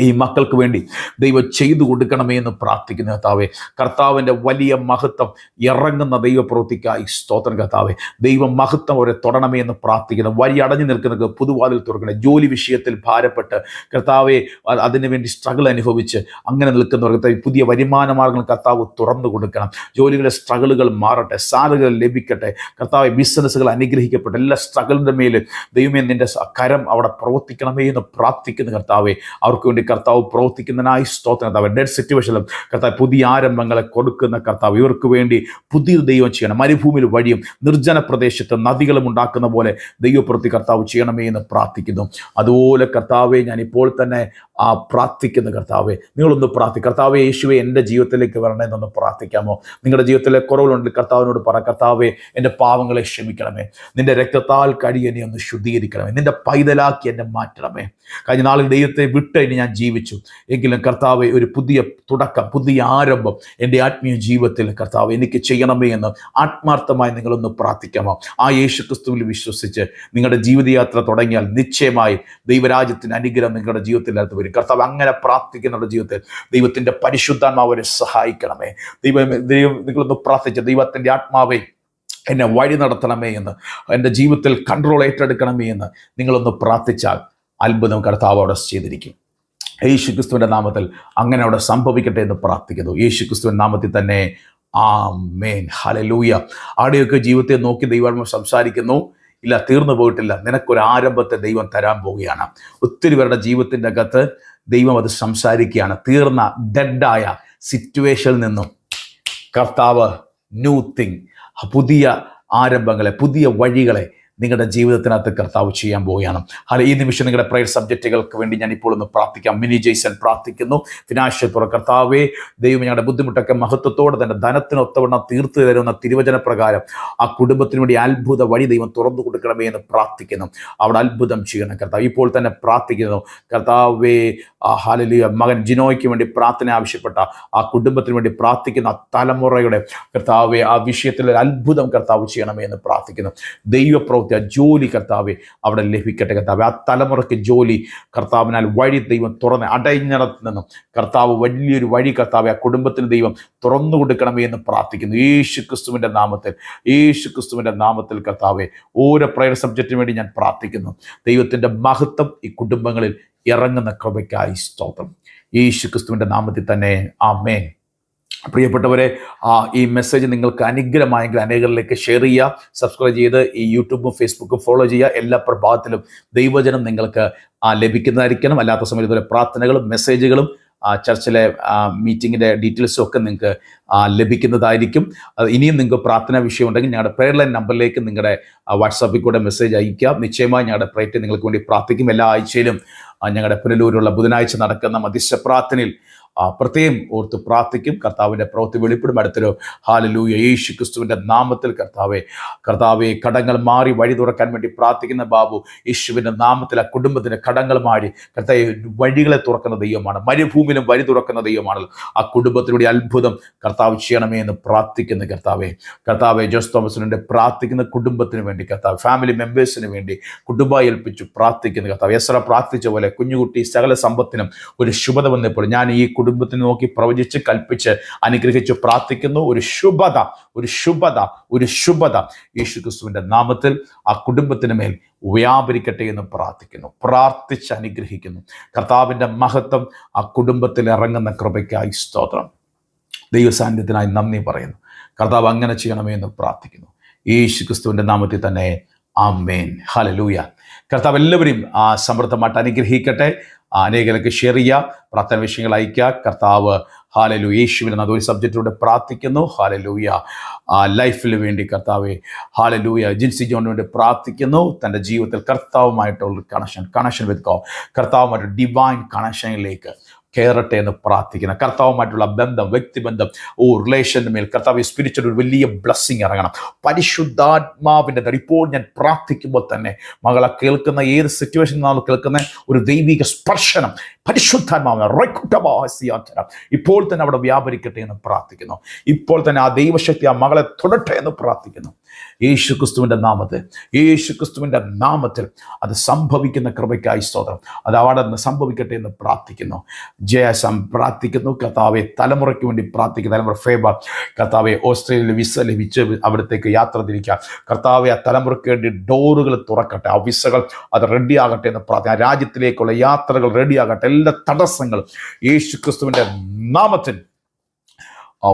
A: ഈ മക്കൾക്ക് വേണ്ടി ദൈവം ചെയ്തു കൊടുക്കണമേ എന്ന് പ്രാർത്ഥിക്കുന്ന കർത്താവെ. കർത്താവിന്റെ വലിയ മഹത്വം ഇറങ്ങുന്ന ദൈവപ്രവൃത്തിക്കായി സ്തോത്രം കർത്താവെ. ദൈവം മഹത്വം അവരെ തൊടണമേ എന്ന് പ്രാർത്ഥിക്കുന്നു. വഴി അടഞ്ഞു നിൽക്കുന്ന പുതുവാതിൽ തുറക്കണേ. ജോലി വിഷയത്തിൽ ഭാരപ്പെട്ട് കർത്താവെ അതിനുവേണ്ടി അതിനു വേണ്ടി സ്ട്രഗിൾ അനുഭവിച്ച് അങ്ങനെ നിൽക്കുന്നവർക്ക് പുതിയ വരുമാന മാർഗങ്ങൾ കർത്താവ് തുറന്നു കൊടുക്കണം. ജോലികളുടെ സ്ട്രഗിളുകൾ മാറട്ടെ. സാലറികൾ ലഭിക്കട്ടെ. കർത്താവ് ബിസിനസ്സുകൾ അനുഗ്രഹിക്കപ്പെട്ടെ. എല്ലാ സ്ട്രഗിളിന്റെ മേൽ ദൈവമേ നിന്റെ കരം അവിടെ പ്രവർത്തിക്കണമേ എന്ന് പ്രാർത്ഥിക്കുന്ന കർത്താവെ. അവർക്ക് വേണ്ടി കർത്താവ് പ്രവർത്തിക്കുന്നതിനായി സ്തോത്രം. കർത്താവ് ഡെഡ് സിറ്റുവേഷനിലും കർത്താവ് പുതിയ ആരംഭങ്ങളെ കൊടുക്കുന്ന കർത്താവ് ഇവർക്ക് വേണ്ടി പുതിയ ദൈവം ചെയ്യണം. മരുഭൂമിയിൽ വഴിയും നിർജന പ്രദേശത്ത് നദികളും ഉണ്ടാക്കുന്ന പോലെ ദൈവപ്രവൃത്തി കർത്താവ് ചെയ്യണമേ എന്ന് പ്രാർത്ഥിക്കുന്നു. അതുപോലെ കർത്താവെ ഞാൻ ഇപ്പോൾ തന്നെ ആ പ്രാർത്ഥിക്കുന്ന കർത്താവെ. നിങ്ങളൊന്ന് പ്രാർത്ഥി. കർത്താവെ യേശുവെ എന്റെ ജീവിതത്തിലേക്ക് വരണേ എന്നൊന്ന് പ്രാർത്ഥിക്കാമോ? നിങ്ങളുടെ ജീവിതത്തിലെ കുറവുകളുണ്ടെങ്കിൽ കർത്താവിനോട് പറ. കർത്താവെ എന്റെ പാവങ്ങളെ ക്ഷമിക്കണമേ. നിന്റെ രക്തത്താൽ കഴിയനെ ഒന്ന് ശുദ്ധീകരിക്കണമേ. നിന്റെ പൈതലാക്കി എന്നെ മാറ്റണമേ. കഴിഞ്ഞ നാളിൽ ദൈവത്തെ വിട്ട് ഇനി ഞാൻ ജീവിച്ചു. എങ്കിലും കർത്താവ് ഒരു പുതിയ തുടക്കം പുതിയ ആരംഭം എന്റെ ആത്മീയ ജീവിതത്തിൽ കർത്താവ് എനിക്ക് ചെയ്യണമേ എന്ന് ആത്മാർത്ഥമായി നിങ്ങളൊന്ന് പ്രാർത്ഥിക്കാമോ ആ യേശു ക്രിസ്തുവിൽ വിശ്വസിച്ച് നിങ്ങളുടെ ജീവിതയാത്ര തുടങ്ങിയാൽ നിശ്ചയമായി ദൈവരാജ്യത്തിന് അനുഗ്രഹം നിങ്ങളുടെ ജീവിതത്തിൽ അകത്ത് വരും. കർത്താവ് അങ്ങനെ പ്രാർത്ഥിക്കുന്നവരുടെ ജീവിതത്തിൽ ദൈവത്തിന്റെ പരിശുദ്ധാത്മാവ് അവരെ സഹായിക്കണമേ. ദൈവം ദൈവം നിങ്ങളൊന്ന് പ്രാർത്ഥിച്ച് ദൈവത്തിന്റെ ആത്മാവെ എന്നെ വഴി നടത്തണമേ എന്ന് എന്റെ ജീവിതത്തിൽ കൺട്രോൾ ഏറ്റെടുക്കണമേ എന്ന് നിങ്ങളൊന്ന് പ്രാർത്ഥിച്ചാൽ അത്ഭുതം കർത്താവ് അവിടെ ചെയ്തിരിക്കും. യേശു ക്രിസ്തുവിന്റെ നാമത്തിൽ അങ്ങനെ അവിടെ സംഭവിക്കട്ടെ എന്ന് പ്രാർത്ഥിക്കുന്നു. യേശു ക്രിസ്തുവിന്റെ നാമത്തിൽ തന്നെ ആ മേൻ ഹലലൂയ അവിടെയൊക്കെ ജീവിതത്തെ നോക്കി ദൈവം സംസാരിക്കുന്നു. ഇല്ല തീർന്നു പോയിട്ടില്ല. നിനക്കൊരു ആരംഭത്തെ ദൈവം തരാൻ പോവുകയാണ്. ഒത്തിരി പേരുടെ ജീവിതത്തിന്റെ അകത്ത് ദൈവം അത് സംസാരിക്കുകയാണ്. തീർന്ന ഡെഡായ സിറ്റുവേഷനിൽ നിന്നും കർത്താവ് ന്യൂ തിങ് പുതിയ ആരംഭങ്ങളെ പുതിയ വഴികളെ നിങ്ങളുടെ ജീവിതത്തിനകത്ത് കർത്താവ് ചെയ്യാൻ പോവുകയാണ്. അല്ല ഈ നിമിഷം നിങ്ങളുടെ പ്രയർ സബ്ജക്റ്റുകൾക്ക് വേണ്ടി ഞാൻ ഇപ്പോൾ ഒന്ന് പ്രാർത്ഥിക്കാം. മിനി ജെയ്സൺ പ്രാർത്ഥിക്കുന്നു. ഫിനാൻഷ്യൽ പുറ കർത്താവേ ദൈവം ഞങ്ങളുടെ ബുദ്ധിമുട്ടൊക്കെ മഹത്വത്തോടെ തന്നെ ധനത്തിനൊത്തവണ്ണം തീർത്തു തരുന്ന തിരുവചന പ്രകാരം ആ കുടുംബത്തിന് വേണ്ടി അത്ഭുത വഴി ദൈവം തുറന്നു കൊടുക്കണമേ എന്ന് പ്രാർത്ഥിക്കുന്നു. അവിടെ അത്ഭുതം ചെയ്യണം കർത്താവ്. ഇപ്പോൾ തന്നെ പ്രാർത്ഥിക്കുന്നു. കർത്താവേ ആ ഹാലലിയ മകൻ ജിനോയ്ക്ക് വേണ്ടി പ്രാർത്ഥന ആവശ്യപ്പെട്ട ആ കുടുംബത്തിന് വേണ്ടി പ്രാർത്ഥിക്കുന്ന തലമുറയുടെ കർത്താവെ ആ വിഷയത്തിൽ ഒരു അത്ഭുതം കർത്താവ് ചെയ്യണമേ എന്ന് പ്രാർത്ഥിക്കുന്നു. ദൈവപ്രവൃത്തി ആ ജോലി കർത്താവെ അവിടെ ലഭിക്കട്ടെ കർത്താവെ. ആ തലമുറയ്ക്ക് ജോലി കർത്താവിനാൽ വഴി ദൈവം തുറന്ന് അടയിഞ്ഞടത്ത് നിന്നും കർത്താവ് വലിയൊരു വഴി കർത്താവെ ആ കുടുംബത്തിന് ദൈവം തുറന്നു കൊടുക്കണമേ എന്ന് പ്രാർത്ഥിക്കുന്നു. യേശു ക്രിസ്തുവിന്റെ നാമത്തിൽ യേശു ക്രിസ്തുവിന്റെ നാമത്തിൽ കർത്താവെ ഓരോ പ്രയർ സബ്ജക്റ്റിന് വേണ്ടി ഞാൻ പ്രാർത്ഥിക്കുന്നു. ദൈവത്തിന്റെ മഹത്വം ഈ കുടുംബങ്ങളിൽ ഇറങ്ങുന്ന കൃപയ്ക്കായി സ്തോത്രം. യേശു ക്രിസ്തുവിന്റെ നാമത്തിൽ തന്നെ ആമേൻ. പ്രിയപ്പെട്ടവരെ ആ, ഈ മെസ്സേജ് നിങ്ങൾക്ക് അനുഗ്രഹമായെങ്കിൽ അനേകരിലേക്ക് ഷെയർ ചെയ്യുക സബ്സ്ക്രൈബ് ചെയ്ത് ഈ യൂട്യൂബും ഫേസ്ബുക്കും ഫോളോ ചെയ്യുക. എല്ലാ പ്രഭാതത്തിലും ദൈവജനം നിങ്ങൾക്ക് ലഭിക്കുന്നതായിരിക്കണം. അല്ലാത്ത സമയത്ത് ഇതുപോലെ പ്രാർത്ഥനകളും മെസ്സേജുകളും ചർച്ചിലെ മീറ്റിങ്ങിന്റെ ഡീറ്റെയിൽസും ഒക്കെ നിങ്ങൾക്ക് ലഭിക്കുന്നതായിരിക്കും. ഇനിയും നിങ്ങൾക്ക് പ്രാർത്ഥനാ വിഷയം ഉണ്ടെങ്കിൽ ഞങ്ങളുടെ പ്രയർ ലൈൻ നമ്പറിലേക്ക് നിങ്ങളുടെ വാട്സാപ്പിൽ കൂടെ മെസ്സേജ് അയക്കുക നിശ്ചയമായി ഞങ്ങളുടെ പ്രയറ്റ് നിങ്ങൾക്ക് വേണ്ടി പ്രാർത്ഥിക്കും. എല്ലാ ആഴ്ചയിലും ഞങ്ങളുടെ പുനലൂരുള്ള ബുധനാഴ്ച നടക്കുന്ന മധ്യസ്ഥ പ്രാർത്ഥനയിൽ പ്രത്യേകം ഓർത്ത് പ്രാർത്ഥിക്കും. കർത്താവിന്റെ പ്രവൃത്തി വെളിപ്പെടും അടുത്തൊരു ഹാലലൂയ യേശു ക്രിസ്തുവിന്റെ നാമത്തിൽ കർത്താവെ കർത്താവെ കടങ്ങൾ മാറി വഴി തുറക്കാൻ വേണ്ടി പ്രാർത്ഥിക്കുന്ന ബാബു യേശുവിന്റെ നാമത്തിൽ ആ കുടുംബത്തിന്റെ കടങ്ങൾ മാറി കർത്താവ് വഴികളെ തുറക്കുന്ന ദൈവമാണ് മരുഭൂമിയിലും വഴി തുറക്കുന്ന ദൈവമാണ്. ആ കുടുംബത്തിലൂടെ അത്ഭുതം കർത്താവ് ചെയ്യണമേ എന്ന് പ്രാർത്ഥിക്കുന്ന കർത്താവെ കർത്താവെ ജോസ് തോമസിനുണ്ട് പ്രാർത്ഥിക്കുന്ന കുടുംബത്തിന് വേണ്ടി കർത്താവ് ഫാമിലി മെമ്പേഴ്സിന് വേണ്ടി കുടുംബമായി ഏൽപ്പിച്ചു പ്രാർത്ഥിക്കുന്ന കർത്താവ്. എസ്ര പ്രാർത്ഥിച്ച പോലെ കുഞ്ഞുകുട്ടി സകല സമ്പത്തിനും ഒരു ശുഭത വന്നപ്പോൾ ഞാൻ ഈ കുടുംബത്തിനെ നോക്കി പ്രവചിച്ച് കൽപ്പിച്ച് അനുഗ്രഹിച്ച് പ്രാർത്ഥിക്കുന്നു. ഒരു ശുഭത ഒരു ശുഭത ഒരു ശുഭത യേശു ക്രിസ്തുവിന്റെ നാമത്തിൽ ആ കുടുംബത്തിന് മേൽ വ്യാപരിക്കട്ടെ എന്ന് പ്രാർത്ഥിക്കുന്നു. പ്രാർത്ഥിച്ച് അനുഗ്രഹിക്കുന്നു. കർത്താവിന്റെ മഹത്വം ആ കുടുംബത്തിൽ ഇറങ്ങുന്ന കൃപയ്ക്കായി സ്തോത്രം. ദൈവസാന്നിധ്യത്തിനായി നന്ദി പറയുന്നു. കർത്താവ് അങ്ങനെ ചെയ്യണമേ എന്ന് പ്രാർത്ഥിക്കുന്നു. യേശു ക്രിസ്തുവിന്റെ നാമത്തിൽ തന്നെ ആമേൻ. ഹലലൂയ കർത്താവ് എല്ലാവരെയും ആ സമൃദ്ധമായിട്ട് അനുഗ്രഹിക്കട്ടെ. അനേകർക്ക് ഷെയർ ചെയ്യുക പ്രാർത്ഥന വിഷയങ്ങൾ അയക്കുക കർത്താവ് ഹാലലു യേശുവിനെ എന്ന ഒരു സബ്ജക്റ്റിലൂടെ പ്രാർത്ഥിക്കുന്നു. ഹാലലൂയ ആ ലൈഫിന് വേണ്ടി കർത്താവെ ഹാലലൂയ ജിൻസി ജോണിന് വേണ്ടി പ്രാർത്ഥിക്കുന്നു. തന്റെ ജീവിതത്തിൽ കർത്താവുമായിട്ടുള്ള കണക്ഷൻ കണക്ഷൻ വിത്ത് കർത്താവുമായിട്ട് ഡിവൈൻ കണക്ഷനിലേക്ക് കയറട്ടെ എന്ന് പ്രാർത്ഥിക്കണം കർത്താവുമായിട്ടുള്ള ബന്ധം വ്യക്തിബന്ധം ഓ റിലേഷന് മേൽ കർത്താവ് സ്പിരിച്വൽ ഒരു വലിയ ബ്ലസ്സിങ് ഇറങ്ങണം. പരിശുദ്ധാത്മാവിന്റെ ഇപ്പോൾ ഞാൻ പ്രാർത്ഥിക്കുമ്പോൾ തന്നെ മകളെ കേൾക്കുന്ന ഏത് സിറ്റുവേഷൻ നമ്മൾ കേൾക്കുന്ന ഒരു ദൈവിക സ്പർശനം പരിശുദ്ധാത്മാവിനെ ഇപ്പോൾ തന്നെ അവിടെ വ്യാപരിക്കട്ടെ എന്ന് പ്രാർത്ഥിക്കുന്നു. ഇപ്പോൾ തന്നെ ആ ദൈവശക്തി ആ മകളെ തൊടട്ടെ എന്ന് പ്രാർത്ഥിക്കുന്നു. യേശു ക്രിസ്തുവിന്റെ നാമത്തിൽ യേശു ക്രിസ്തുവിന്റെ നാമത്തിൽ അത് സംഭവിക്കുന്ന കൃപയ്ക്കായി സ്തോത്രം. അത് അവിടെ നിന്ന് സംഭവിക്കട്ടെ എന്ന് പ്രാർത്ഥിക്കുന്നു. ജയസം പ്രാർത്ഥിക്കുന്നു. കർത്താവെ തലമുറയ്ക്ക് വേണ്ടി പ്രാർത്ഥിക്കുന്നു തലമുറ ഫേബ കർത്താവെ ഓസ്ട്രേലിയയിൽ വിസ ലഭിച്ച് അവിടത്തേക്ക് യാത്ര തിരിക്കുക. കർത്താവെ ആ തലമുറയ്ക്ക് വേണ്ടി ഡോറുകൾ തുറക്കട്ടെ. ആ വിസകൾ അത് റെഡിയാകട്ടെ എന്ന് പ്രാർത്ഥന രാജ്യത്തിലേക്കുള്ള യാത്രകൾ റെഡിയാകട്ടെ. എല്ലാ തടസ്സങ്ങളും യേശു ക്രിസ്തുവിന്റെ നാമത്തിൽ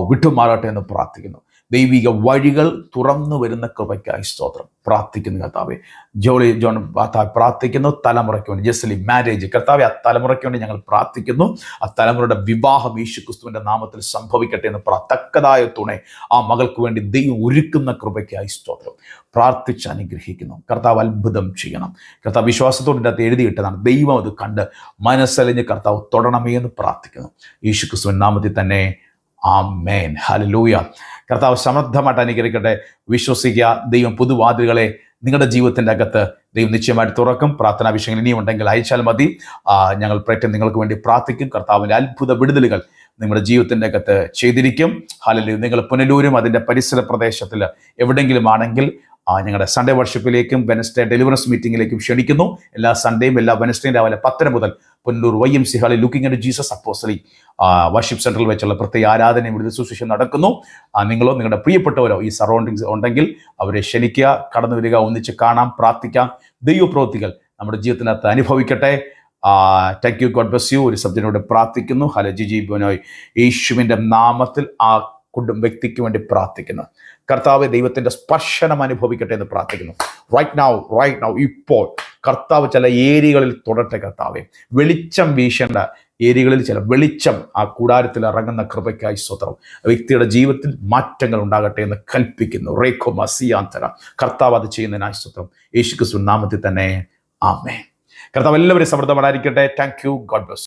A: വിട്ടുമാറട്ടെ എന്ന് പ്രാർത്ഥിക്കുന്നു. ദൈവിക വഴികൾ തുറന്നു വരുന്ന കൃപയ്ക്കായി സ്തോത്രം. പ്രാർത്ഥിക്കുന്നു കർത്താവെ. ജോളി ജോൺ പ്രാർത്ഥിക്കുന്നു. തലമുറയ്ക്ക് വേണ്ടി ജസ്ലി മാരേജ്. കർത്താവെ ആ തലമുറയ്ക്ക് വേണ്ടി ഞങ്ങൾ പ്രാർത്ഥിക്കുന്നു. ആ തലമുറയുടെ വിവാഹം യേശു ക്രിസ്തുവിന്റെ നാമത്തിൽ സംഭവിക്കട്ടെ എന്ന് പ്രാർത്ഥക്കതായ തുണെ ആ മകൾക്ക് വേണ്ടി ദൈവം ഒരുക്കുന്ന കൃപയ്ക്കായി സ്തോത്രം. പ്രാർത്ഥിച്ച് അനുഗ്രഹിക്കുന്നു. കർത്താവ് അത്ഭുതം ചെയ്യണം. കർത്താവ് വിശ്വാസത്തോടെ അത് എഴുതിയിട്ടതാണ്. ദൈവം അത് കണ്ട് മനസ്സലിഞ്ഞ് കർത്താവ് തൊടണമേ എന്ന് പ്രാർത്ഥിക്കുന്നു. യേശു ക്രിസ്തുവിൻ നാമത്തിൽ തന്നെ ആമേൻ. ഹല്ലേലൂയ. കർത്താവ് സമൃദ്ധമായിട്ട് അനുകരിക്കട്ടെ വിശ്വസിക്കുക. ദൈവം പുതുവാതിലുകളെ നിങ്ങളുടെ ജീവിതത്തിന്റെ അകത്ത് ദൈവം നിശ്ചയമായിട്ട് തുറക്കും. പ്രാർത്ഥനാ വിഷയങ്ങൾ ഇനിയും ഉണ്ടെങ്കിൽ അയച്ചാൽ മതി. ഞങ്ങൾ പ്രേറ്റം നിങ്ങൾക്ക് വേണ്ടി പ്രാർത്ഥിക്കും. കർത്താവിന്റെ അത്ഭുത വിടുതലുകൾ നിങ്ങളുടെ ജീവിതത്തിന്റെ അകത്ത് ചെയ്തിരിക്കും. ഹാലലു നിങ്ങൾ പുനലൂരും അതിന്റെ പരിസര പ്രദേശത്തിൽ എവിടെയെങ്കിലും ആണെങ്കിൽ ആ, ഞങ്ങളുടെ സൺഡേ വർഷിപ്പിലേക്കും വെനസ്ഡേ ഡെലിവറൻസ് മീറ്റിംഗിലേക്കും ക്ഷണിക്കുന്നു. എല്ലാ സൺഡേയും എല്ലാ വെനസ്ഡേയും രാവിലെ പത്തര മുതൽ പുനലൂർ വൈ എം സി ഹാളിൽ looking at Jesus apostolic worship സെന്ററിൽ വെച്ചുള്ള പ്രത്യേക ആരാധനയും വിടുതൽ ശുശ്രൂഷ നടക്കുന്നു. നിങ്ങളോ നിങ്ങളുടെ പ്രിയപ്പെട്ടവരോ ഈ സറൗണ്ടിങ്സ് ഉണ്ടെങ്കിൽ അവരെ ക്ഷണിക്കുക കടന്നു വരിക ഒന്നിച്ച് കാണാം പ്രാർത്ഥിക്കാം. ദൈവപ്രവൃത്തികൾ നമ്മുടെ ജീവിതത്തിനകത്ത് അനുഭവിക്കട്ടെ. Thank you God bless you ഒരു സബ്ജനോട് പ്രാർത്ഥിക്കുന്നു. ഹലജി ജി ബോനോയ് യേശുവിന്റെ നാമത്തിൽ ആ കുടുംബ വ്യക്തിക്ക് വേണ്ടി പ്രാർത്ഥിക്കുന്നു. കർത്താവ് ദൈവത്തിന്റെ സ്പർശനം അനുഭവിക്കട്ടെ എന്ന് പ്രാർത്ഥിക്കുന്നു. റൈറ്റ് നൗ റൈറ്റ് നൗ ഇപ്പോൾ കർത്താവ് ചില ഏരിയകളിൽ തുടരട്ടെ കർത്താവെ. വെളിച്ചം വീശേണ്ട ഏരിയകളിൽ ചില വെളിച്ചം ആ കൂടാരത്തിൽ ഇറങ്ങുന്ന കൃപയ്ക്കായി സ്വത്രം വ്യക്തിയുടെ ജീവിതത്തിൽ മാറ്റങ്ങൾ ഉണ്ടാകട്ടെ എന്ന് കൽപ്പിക്കുന്നു. റേഖോ മസിയാന്തര. കർത്താവ് അത് ചെയ്യുന്നതിനായി സ്വത്രം യേശു ക്രിസ്തു നാമത്തിൽ തന്നെ. ആമേ കർത്താവ് എല്ലാവരും സമൃദ്ധമായിരിക്കട്ടെ. Thank you God bless